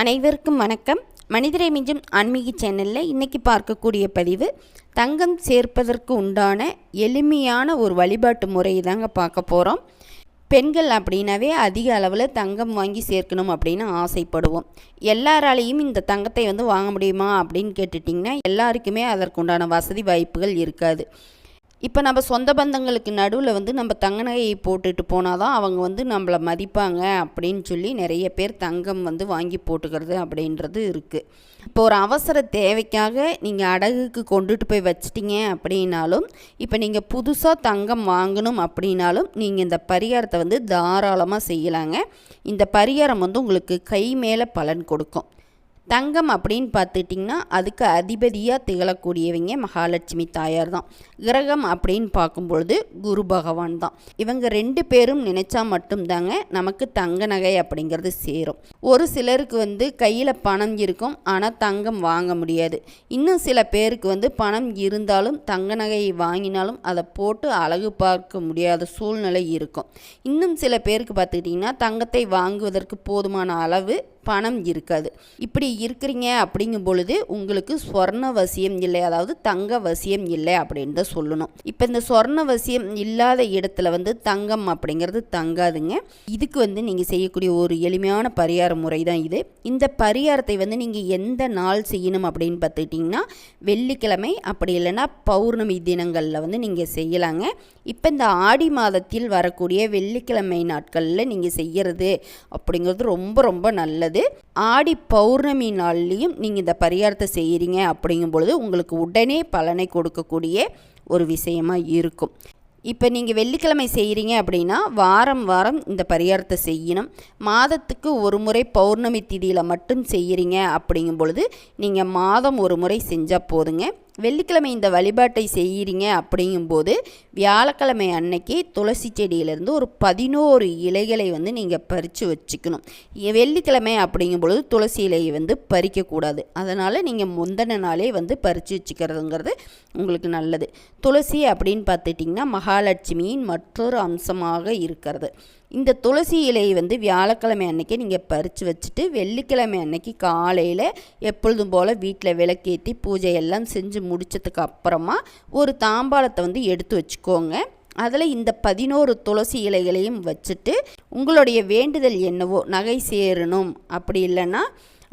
அனைவருக்கும் வணக்கம். மனிதரை மிஞ்சும் ஆன்மீக சேனலில் இன்றைக்கி பார்க்கக்கூடிய பதிவு தங்கம் சேர்ப்பதற்கு உண்டான எளிமையான ஒரு வழிபாட்டு முறையை தாங்க பார்க்க போகிறோம் பெண்கள் அப்படின்னாவே அதிக அளவில் தங்கம் வாங்கி சேர்க்கணும் அப்படின்னு ஆசைப்படுவோம். எல்லாராலையும் இந்த தங்கத்தை வந்து வாங்க முடியுமா அப்படின்னு கேட்டுட்டிங்கன்னா எல்லாருக்குமே அதற்குண்டான வசதி வாய்ப்புகள் இருக்காது. இப்போ நம்ம சொந்த பந்தங்களுக்கு நடுவில் வந்து நம்ம தங்க நகையை போட்டுட்டு போனால் தான் அவங்க வந்து நம்மளை மதிப்பாங்க அப்படின்னு சொல்லி நிறைய பேர் தங்கம் வந்து வாங்கி போட்டுக்கிறது அப்படின்றது இருக்குது இப்போ ஒரு அவசர தேவைக்காக நீங்கள் அடகுக்கு கொண்டுட்டு போய் வச்சிட்டிங்க அப்படின்னாலும் இப்போ நீங்கள் புதுசாக தங்கம் வாங்கணும் அப்படின்னாலும் நீங்கள் இந்த பரிகாரத்தை வந்து தாராளமாக செய்யலாங்க. இந்த பரிகாரம் வந்து உங்களுக்கு கை மேலே பலன் கொடுக்கும். தங்கம் அப்படின்னு பார்த்துட்டிங்கன்னா அதுக்கு அதிபதியாக திகழக்கூடியவங்க மகாலட்சுமி தாயார் தான். கிரகம் அப்படின்னு பார்க்கும்பொழுது குரு பகவான் தான். இவங்க ரெண்டு பேரும் நினச்சா மட்டும்தாங்க நமக்கு தங்க நகை அப்படிங்கிறது சேரும். ஒரு சிலருக்கு வந்து கையில் பணம் இருக்கும் ஆனால் தங்கம் வாங்க முடியாது. இன்னும் சில பேருக்கு வந்து பணம் இருந்தாலும் தங்க நகையை வாங்கினாலும் அதை போட்டு அழகு பார்க்க முடியாத சூழ்நிலை இருக்கும். இன்னும் சில பேருக்கு பார்த்துக்கிட்டிங்கன்னா தங்கத்தை வாங்குவதற்கு போதுமான அளவு பணம் இருக்காது. இப்படி இருக்கிறீங்க அப்படிங்கும் பொழுது உங்களுக்கு சொர்ண வசியம் இல்லை. அதாவது தங்க வசியம் இல்லை அப்படின்னு தான் சொல்லணும். இப்போ இந்த சொர்ண வசியம் இல்லாத இடத்துல வந்து தங்கம் அப்படிங்கிறது தங்காதுங்க. இதுக்கு வந்து நீங்கள் செய்யக்கூடிய ஒரு எளிமையான பரிகார முறை தான் இது. இந்த பரிகாரத்தை வந்து நீங்கள் எந்த நாள் செய்யணும் அப்படின்னு பார்த்துக்கிட்டிங்கன்னா வெள்ளிக்கிழமை அப்படி இல்லைன்னா பௌர்ணமி தினங்களில் வந்து நீங்கள் செய்யலாங்க. இப்போ இந்த ஆடி மாதத்தில் வரக்கூடிய வெள்ளிக்கிழமை நாட்களில் நீங்கள் செய்கிறது அப்படிங்கிறது ரொம்ப ரொம்ப நல்லது. ஆடி பௌர்ணமி நாள்லேயும் நீங்கள் இந்த பரிகாரத்தை செய்கிறீங்க அப்படிங்கும் பொழுது உங்களுக்கு உடனே பலனை கொடுக்கக்கூடிய ஒரு விஷயமாக இருக்கும். இப்போ நீங்கள் வெள்ளிக்கிழமை செய்கிறீங்க அப்படின்னா வாரம் வாரம் இந்த பரிகாரத்தை செய்யணும். மாதத்துக்கு ஒரு முறை பௌர்ணமி திதியில் மட்டும் செய்கிறீங்க அப்படிங்கும் பொழுது நீங்கள் மாதம் ஒரு முறை செஞ்சால் போதுங்க. வெள்ளிக்கிழமை இந்த வழிபாட்டை செய்கிறீங்க அப்படிங்கும்போது வியாழக்கிழமை அன்னைக்கு துளசி செடியிலேருந்து ஒரு பதினோரு இலைகளை வந்து நீங்கள் பறித்து வச்சுக்கணும். வெள்ளிக்கிழமை அப்படிங்கும் பொழுது துளசி இலையை வந்து பறிக்கக்கூடாது. அதனால் நீங்கள் முந்தின நாளே வந்து பறித்து வச்சுக்கிறதுங்கிறது உங்களுக்கு நல்லது. துளசி அப்படின்னு பார்த்துட்டிங்கன்னா மகாலட்சுமியின் மற்றொரு அம்சமாக இருக்கிறது. இந்த துளசி இலையை வந்து வியாழக்கிழமை அன்னைக்கு நீங்கள் பறித்து வச்சுட்டு வெள்ளிக்கிழமை அன்னைக்கு காலையில் எப்பொழுதும் போல் வீட்டில் விளக்கேற்றி பூஜையெல்லாம் செஞ்சு முடித்ததுக்கு அப்புறமா ஒரு தாம்பாளத்தை வந்து எடுத்து வச்சுக்கோங்க. அதில் இந்த பதினோரு துளசி இலைகளையும் வச்சுட்டு உங்களுடைய வேண்டுதல் என்னவோ நகை சேரணும். அப்படி இல்லைன்னா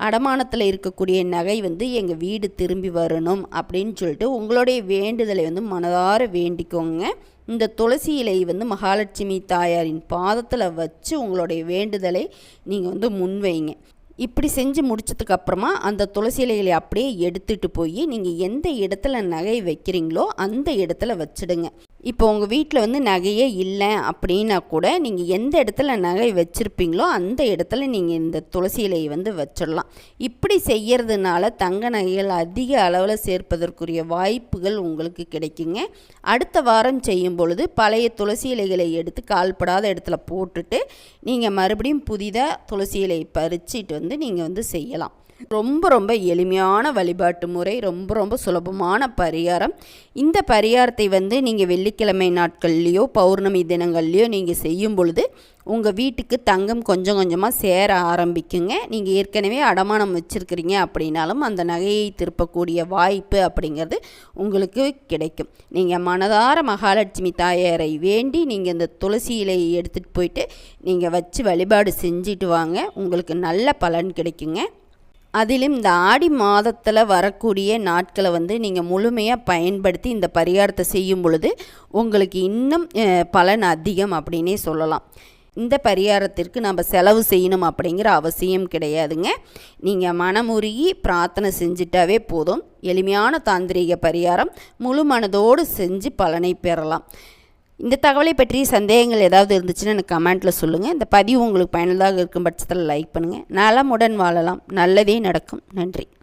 அடமானத்தில் இருக்கக்கூடிய நகை வந்து எங்கள் வீடு திரும்பி வரணும் அப்படின்னு சொல்லிட்டு உங்களுடைய வேண்டுதலை வந்து மனதார வேண்டிக்கோங்க. இந்த துளசி இலை வந்து மகாலட்சுமி தாயாரின் பாதத்தில் வச்சு உங்களுடைய வேண்டுதலை நீங்கள் வந்து முன்வைங்க. இப்படி செஞ்சு முடிச்சதுக்கப்புறமா அந்த துளசி இலைகளை அப்படியே எடுத்துகிட்டு போய் நீங்கள் எந்த இடத்துல நகை வைக்கிறீங்களோ அந்த இடத்துல வச்சுடுங்க. இப்போ உங்கள் வீட்டில் வந்து நகையே இல்லை அப்படின்னா கூட நீங்கள் எந்த இடத்துல நகை வச்சுருப்பீங்களோ அந்த இடத்துல நீங்கள் இந்த துளசி இலையை வந்து வச்சிடலாம். இப்படி செய்கிறதுனால தங்க நகைகள் அதிக அளவில் சேர்ப்பதற்குரிய வாய்ப்புகள் உங்களுக்கு கிடைக்குங்க. அடுத்த வாரம் செய்யும் பொழுது பழைய துளசி இலைகளை எடுத்து கால்படாத இடத்துல போட்டுட்டு நீங்கள் மறுபடியும் புதிதாக துளசி இலையை பறிச்சிட்டு வந்து நீங்கள் வந்து செய்யலாம். ரொம்ப ரொம்ப எளிமையான வழிபாட்டு முறை ரொம்ப ரொம்ப சுலபமான பரிகாரம். இந்த பரிகாரத்தை வந்து நீங்கள் வெள்ளிக்கிழமை நாட்கள்லேயோ பௌர்ணமி தினங்கள்லேயோ நீங்கள் செய்யும் பொழுது உங்கள் வீட்டுக்கு தங்கம் கொஞ்சம் கொஞ்சமாக சேர ஆரம்பிக்குங்க. நீங்கள் ஏற்கனவே அடமானம் வச்சுருக்கிறீங்க அப்படின்னாலும் அந்த நகையை திருப்பக்கூடிய வாய்ப்பு அப்படிங்கிறது உங்களுக்கு கிடைக்கும். நீங்கள் மனதார மகாலட்சுமி தாயாரை வேண்டி நீங்கள் இந்த துளசி இலையை எடுத்துகிட்டு போயிட்டு நீங்கள் வச்சு வழிபாடு செஞ்சுட்டு வாங்க. உங்களுக்கு நல்ல பலன் கிடைக்குங்க. அதிலும் இந்த ஆடி மாதத்தில் வரக்கூடிய நாட்களை வந்து நீங்கள் முழுமையாக பயன்படுத்தி இந்த பரிகாரத்தை செய்யும் பொழுது உங்களுக்கு இன்னும் பலன் அதிகம் அப்படின்னே சொல்லலாம். இந்த பரிகாரத்திற்கு நம்ம செலவு செய்யணும் அப்படிங்கிற அவசியம் கிடையாதுங்க. நீங்கள் மனமுருகி பிரார்த்தனை செஞ்சிட்டாவே போதும். எளிமையான தாந்திரிக பரிகாரம் முழு மனதோடு செஞ்சு பலனை பெறலாம். இந்த தகவலை பற்றி சந்தேகங்கள் ஏதாவது இருந்துச்சுன்னா எனக்கு கமெண்ட்டில் சொல்லுங்கள் இந்த பதிவு உங்களுக்கு பயனுள்ளதாக இருக்கும் பட்சத்தில் லைக் பண்ணுங்கள் நலமுடன் வாழலாம். நல்லதே நடக்கும். நன்றி.